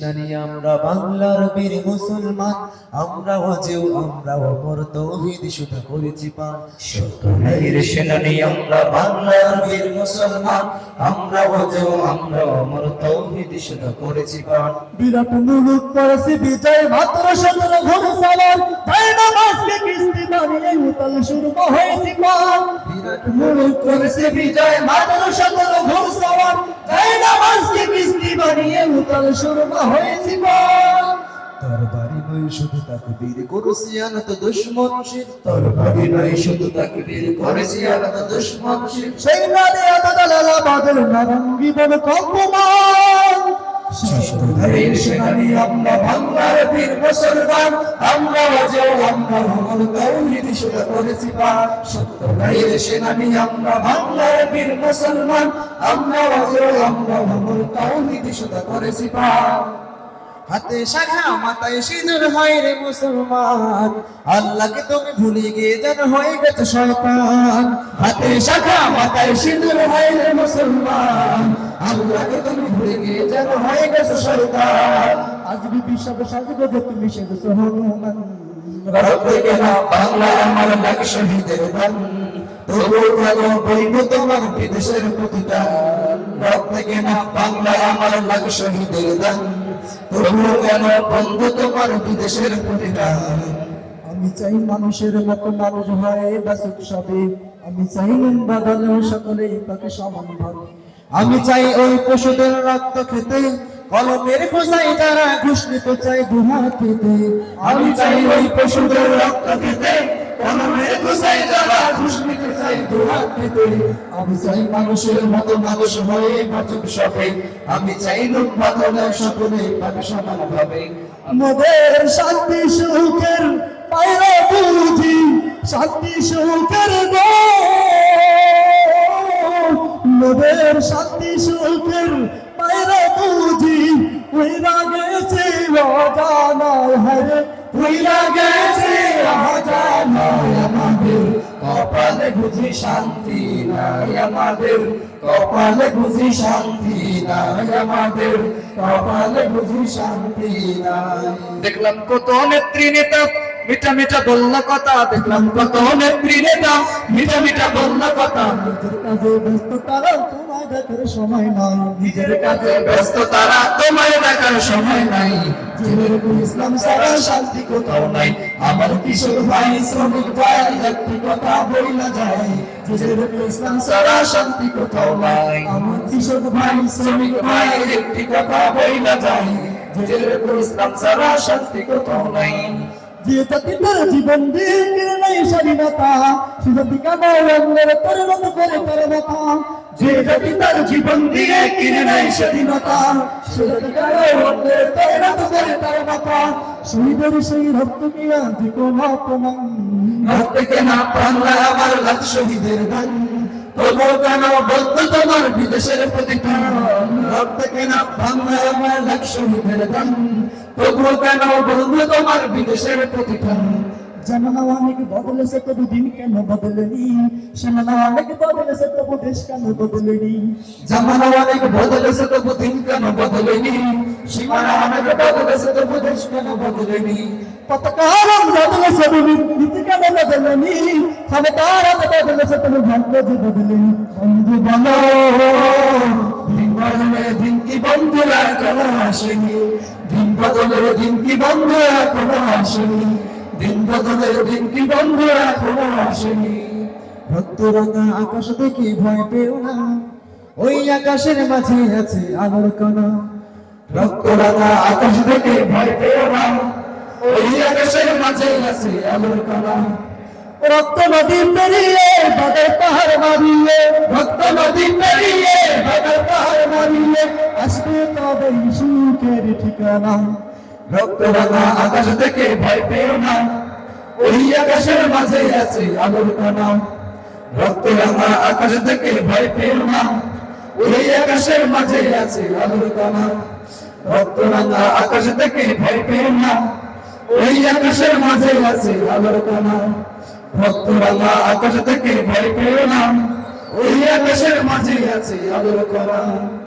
সেনানি আমরা বাংলার বীর মুসলমান আমরা অজেও আমরা অপর তৌহিদ শুধু করেছি পান সত্যের সেনানি আমরা বাংলার বীর মুসলমান আমরা অজেও আমরা অমর তৌহিদ শুধু করেছি পান বিরাট মুলুক পরশি বিজয় মাত্র সতেরো ঘর সালাম তাই নামাজকে কিস্তি বানিয়ে উতল শুরু হয়েছি পান বিরাট মুলুক পরশি বিজয় মাত্র সতেরো ঘর বানিয়ে উতাল শুরু হয়েছিল পান তোর বাড়ি নই শুধু তাকে বীর করেছি আনত দুশ্মন শির। তোর বাড়ি নয় শুধু তাকবীর করেছি আলাদা দুশ্মন শির। সেই নারে আদালালা বাদল নারঙ্গি বল কম্পমান। আমরা বাংলার আমরা অজেও আমরা অমর তৌহিদ শুধু করেছি পা সত্য ভাইয়ের সেনানি আমরা বাংলার বীর আমরা অজেও আমরা অমর তৌহিদ শুধু করেছি পান হাতে শাখা, মাথায় সিঁদুর, হয় রে মুসলমান। আল্লাহকে তুমি ভুলে গিয়ে যেন হয়ে গেছে শয়তান। হাতে শাখা, মাথায় সিঁদুর, হয় রে মুসলমান। আল্লাহকে তুমি ভুলে গিয়ে যেন হয়ে গেছে শয়তান। আজ বিবি সব যে তুমি সেজেছো হনুমান। থেকে না বাংলা আমার লাখ শহীদের দান তবু কেন বইব তোমার বিদেশের প্রতিদান। থেকে না বাংলা আমার লাখ শহীদের দান তবু কেন বন্ধু তোমার বিদেশের প্রতিদান আমি চাই মানুষের মতো মানুষ হয় বাসুক সবে। আমি চাই নুন সকলেই তাকে সমান ভাবে। আমি চাই ওই পশুদের রক্ত খেতে, কলমের খোঁজাই যারা ঘুষ নিতে চাই দুহাত পেতে। আমি চাই ওই পশুদের রক্ত খেতে আমি চাই মানুষের মতো মানুষ হয়ে আমি চাই লোক সকলে সমান শান্তি সুখের পায়রা বুঝি শান্তি সুখের মোদের শান্তি সুখের পায়রা বুঝি ওই গেছে অজানায় হরে গেছে বুঝি শান্তি নাই আমাদের। কপালে বুঝি শান্তি নাই আমাদের কপালে বুঝি শান্তি নাই। দেখলাম কত নেত্রী নেতা মিঠা মিঠা বলল কথা। দেখলাম কত নেত্রী নেতা মিঠা মিঠা বলল কথা। নিজের কাজে ব্যস্ত তারা তোমায় দেখার সময় নাই। নিজের কাজে ব্যস্ত তারা তোমায় দেখার সময় নাই। ইসলাম সারা শান্তি কোথাও নাই। আমার কিশোর ভাই শ্রমিক ভাই একটি কথা বইলা যায়। ইসলাম সারা শান্তি কোথাও নাই কিশোর ভাই শ্রমিক ভাই একটি কথা বইলা যায় জেনের ইসলাম সারা শান্তি কোথাও নাই যে জাতি তার জীবন দিয়ে নাই স্বাধীনতা পরিণত করে তার মাথা যে জাতি তার জীবন দিয়ে কিনে নেয় স্বাধীনতা সে জাতি কারও অন্যের পরিণত করে তার মাথা শহীদের সেই রক্ত কি আজ কোন অপমান রক্ত কেনা বাংলা আমার লাখ শহীদের গান। তবু কেন বলতো তোমার বিদেশের প্রতি রক্ত কেনা বাংলা আমার লাখ শহীদের গান তবু কেন বলতো তোমার বিদেশের প্রতিষ্ঠান জামানা অনেক বদলেছে তবু দিন কেন বদলেনি? সেমানা অনেক বদলেছে তবু দেশ কেন বদলেনি? জামানা অনেক বদলেছে তবু দিন কেন বদলেনি? সীমানা অনেক বদলেছে তবু দেশ কেন বদলেনি? পতাকা রং বদলেছে তবু নীতি কেন বদলেনি? ক্ষমতার হাতে বদলেছে তবু ভাগ্য যে বদলেনি? বন্ধু বলো, দিন বদলে দিন কি বন্ধুরা কোনো আসেনি? দিন বদলে দিন কি বন্ধুরা কোনো আসেনি? দিন বদলে দিন কি বন্ধুরা কোনো আসেনি? রক্ত আকাশ দেখে ভয় পেও না। ওই আকাশের মাঝে আছে আলোর কণা। রক্ত রাঙা আকাশ থেকে ভয় পেও না। ওই আকাশের মাঝে আছে আলোর কণা। রক্ত নদী পেরিয়ে বাদের পাহাড় মারিয়ে ভক্ত নদী পেরিয়ে বাগার পাহাড় মারিয়ে আসবে তবে সুখের ঠিকানা। রক্ত রাঙা আকাশ থেকে ভয় পেও না। ওই আকাশের মাঝে আছে আলোর কণা রক্ত আকাশ থেকে ভয় পেও না। ওই আকাশের মাঝে আছে আলোর কণা রক্ত আকাশ থেকে ভয় পেও না। ওই আকাশের মাঝে আছে আলোর কণা রক্ত রাঙা আকাশ থেকে ভয় পেও না। ওই আকাশের মাঝে আছে আলোর কণা